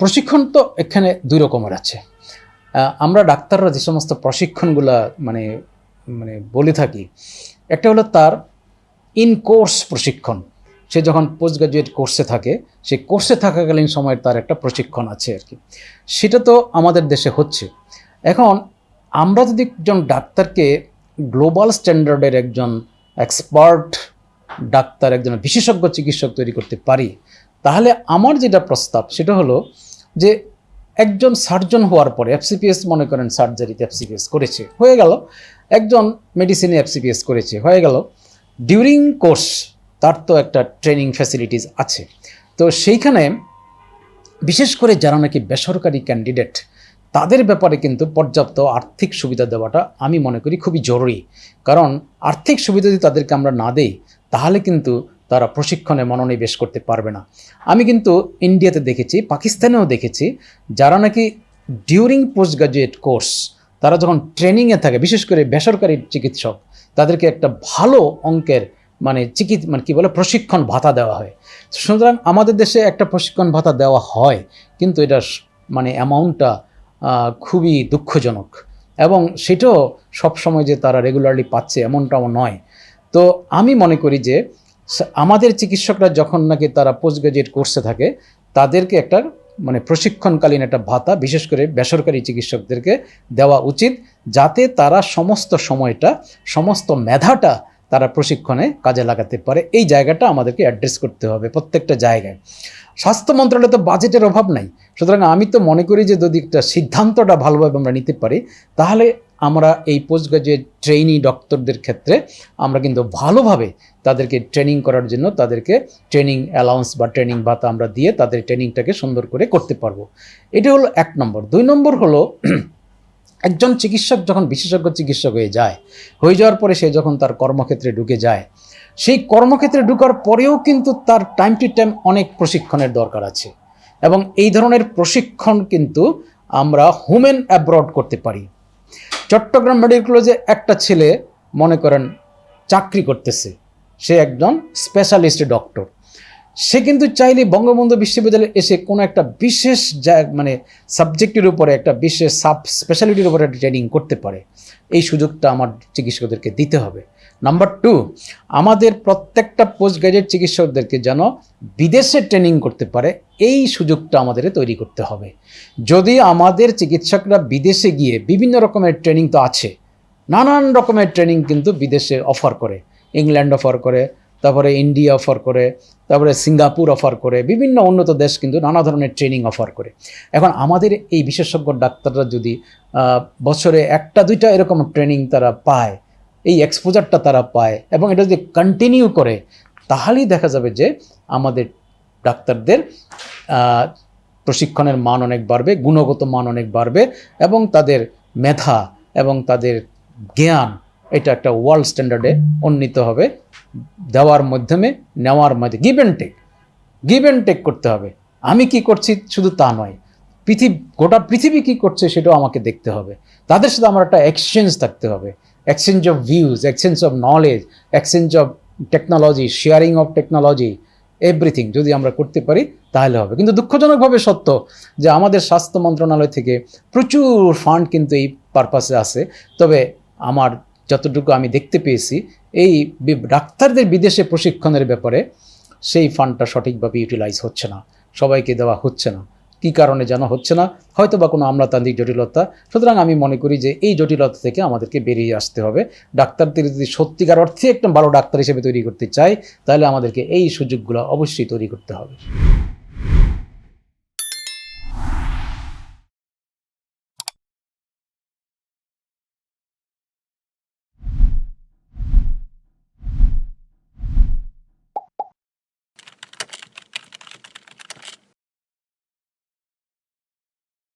প্রশিক্ষণ তো এখানে দুই রকমের আছে। আমরা ডাক্তাররা যে সমস্ত প্রশিক্ষণগুলা মানে মানে বলে থাকি, একটা হলো তার ইন কোর্স প্রশিক্ষণ। সে যখন পোস্ট গ্রাজুয়েট কোর্সে থাকে সেই কোর্সে থাকাকালীন সময়ের তার একটা প্রশিক্ষণ আছে আর কি। সেটা তো আমাদের দেশে হচ্ছে। এখন আমরা যদি একজন ডাক্তারকে গ্লোবাল স্ট্যান্ডার্ডের একজন এক্সপার্ট ডাক্তার, একজন বিশেষজ্ঞ চিকিৎসক তৈরি করতে পারি, তাহলে আমার যেটা প্রস্তাব, সেটা হলো যে একজন সার্জন হওয়ার পরে এফসিপিএস মনে করেন সার্জারিতে এফসিপিএস করেছে, হয়ে গেল। একজন মেডিসিনে এফসিপিএস করেছে, হয়ে গেল। ডিউরিং কোর্স তার তো একটা ট্রেনিং ফ্যাসিলিটিস আছে। তো সেইখানে বিশেষ করে যারা নাকি বেসরকারি ক্যান্ডিডেট তাদের ব্যাপারে কিন্তু পর্যাপ্ত আর্থিক সুবিধা দেওয়াটা আমি মনে করি খুবই জরুরি। কারণ আর্থিক সুবিধা যদি তাদেরকে আমরা না দেই, তাহলে কিন্তু তারা প্রশিক্ষণে মনোনিবেশ করতে পারবে না। আমি কিন্তু ইন্ডিয়াতে দেখেছি, পাকিস্তানেও দেখেছি, যারা নাকি ডিউরিং পোস্ট গ্রাজুয়েট কোর্স তারা যখন ট্রেনিংয়ে থাকে, বিশেষ করে বেসরকারি চিকিৎসক, তাদেরকে একটা ভালো অঙ্কের মানে চিকিৎ মানে কী বলে, প্রশিক্ষণ ভাতা দেওয়া হয়। সুতরাং আমাদের দেশে একটা প্রশিক্ষণ ভাতা দেওয়া হয়, কিন্তু এটা মানে অ্যামাউন্টটা খুবই দুঃখজনক। এবং সেটাও সবসময় যে তারা রেগুলারলি পাচ্ছে, এমনটাও নয়। তো আমি মনে করি যে আমাদের চিকিৎসকরা যখন নাকি তারা পোস্ট গ্রাজুয়েট কোর্সে থাকে, তাদেরকে একটা মানে প্রশিক্ষণকালীন একটা ভাতা, বিশেষ করে বেসরকারি চিকিৎসকদেরকে দেওয়া উচিত, যাতে তারা সমস্ত সময়টা, সমস্ত মেধাটা তারা প্রশিক্ষণে কাজে লাগাতে পারে। এই জায়গাটা আমাদেরকে অ্যাড্রেস করতে হবে প্রত্যেকটা জায়গায়। স্বাস্থ্য মন্ত্রণালয়ে তো বাজেটের অভাব নাই। সুতরাং আমি তো মনে করি যে যদি একটা সিদ্ধান্তটা ভালোভাবে আমরা নিতে পারি, তাহলে আমরা এই পোস্ট গ্রাজুয়েট ট্রেইনি ডক্টরদের ক্ষেত্রে আমরা কিন্তু ভালোভাবে তাদেরকে ট্রেনিং করার জন্য তাদেরকে ট্রেনিং অ্যালাউন্স বা ট্রেনিং ভাতা আমরা দিয়ে তাদের ট্রেনিংটাকে সুন্দর করে করতে পারব। এটা হলো এক নম্বর। দুই নম্বর হলো একজন চিকিৎসক যখন বিশেষজ্ঞ চিকিৎসক হয়ে যায়, হয়ে যাওয়ার পরে সে যখন তার কর্মক্ষেত্রে ঢুকে যায়, সেই কর্মক্ষেত্রে ঢুকার পরেও কিন্তু তার টাইম টু টাইম অনেক প্রশিক্ষণের দরকার আছে। এবং এই ধরনের প্রশিক্ষণ কিন্তু আমরা হুমেন অ্যাব্রড করতে পারি। চট্টগ্রাম মেডিকেল কলেজে একটা ছেলে মনে করেন চাকরি করতেছে। সে একজন স্পেশালিস্ট ডক্টর সে কিন্তু চাইলে বঙ্গবন্ধু বিশ্ববিদ্যালয়ে এসে কোনো একটা বিশেষ মানে সাবজেক্টের উপরে একটা বিশেষ সাব স্পেশালিটির উপরে ট্রেনিং করতে পারে। এই সুযোগটা আমার চিকিৎসকদেরকে দিতে হবে। নাম্বার টু আমাদের প্রত্যেকটা পোস্ট গ্রাজুয়েট চিকিৎসকদেরকে যেন বিদেশে ট্রেনিং করতে পারে, এই সুযোগটা আমাদের তৈরি করতে হবে। যদি আমাদের চিকিৎসকরা বিদেশে গিয়ে বিভিন্ন রকমের ট্রেনিং তো আছে, নানান রকমের ট্রেনিং কিন্তু বিদেশে অফার করে। ইংল্যান্ড অফার করে তারপরে ইন্ডিয়া অফার করে, তারপরে সিঙ্গাপুর অফার করে, বিভিন্ন উন্নত দেশ কিন্তু নানা ধরনের ট্রেনিং অফার করে। এখন আমাদের এই বিশেষজ্ঞ ডাক্তাররা যদি বছরে একটা, দুইটা এরকম ট্রেনিং তারা পায়, এই এক্সপোজারটা তারা পায় এবং এটা যদি কন্টিনিউ করে, তাহলেই দেখা যাবে যে আমাদের ডাক্তারদের প্রশিক্ষণের মান অনেক বাড়বে, গুণগত মান অনেক বাড়বে এবং তাদের মেধা এবং তাদের জ্ঞান এটা একটা ওয়ার্ল্ড স্ট্যান্ডার্ডে উন্নীত হবে। দেওয়ার মাধ্যমে, নেওয়ার মাধ্যমে give and take give and take করতে হবে। আমি কি করছি? শুধু তা নয়। পৃথিবী, গোটা পৃথিবী কি করছে সেটাও আমাকে দেখতে হবে। তাদের সাথে আমার একটা এক্সচেঞ্জ থাকতে হবে। Exchange of views exchange of knowledge exchange of technology sharing of technology everything যদি আমরা করতে পারি, তাহলে হবে। কিন্তু দুঃখজনকভাবে সত্য যে আমাদের স্বাস্থ্য মন্ত্রণালয় থেকে প্রচুর ফান্ড কিন্তু এই পারপাসে আছে। তবে আমার যতটুকু আমি দেখতে পেয়েছি, এই ডাক্তারদের বিদেশে প্রশিক্ষণের ব্যাপারে সেই ফান্ডটা সঠিকভাবে ইউটিলাইজ হচ্ছে না। সবাইকে দেওয়া হচ্ছে না। কী কারণে যেন হচ্ছে না? হয়তো বা কোনো আমলাতান্ত্রিক জটিলতা। সুতরাং আমি মনে করি যে এই জটিলতা থেকে আমাদেরকে বেরিয়ে আসতে হবে। ডাক্তারদের যদি সত্যিকার অর্থে একটা ভালো ডাক্তার হিসেবে তৈরি করতে চাই তাহলে আমাদেরকে এই সুযোগগুলো অবশ্যই তৈরি করতে হবে।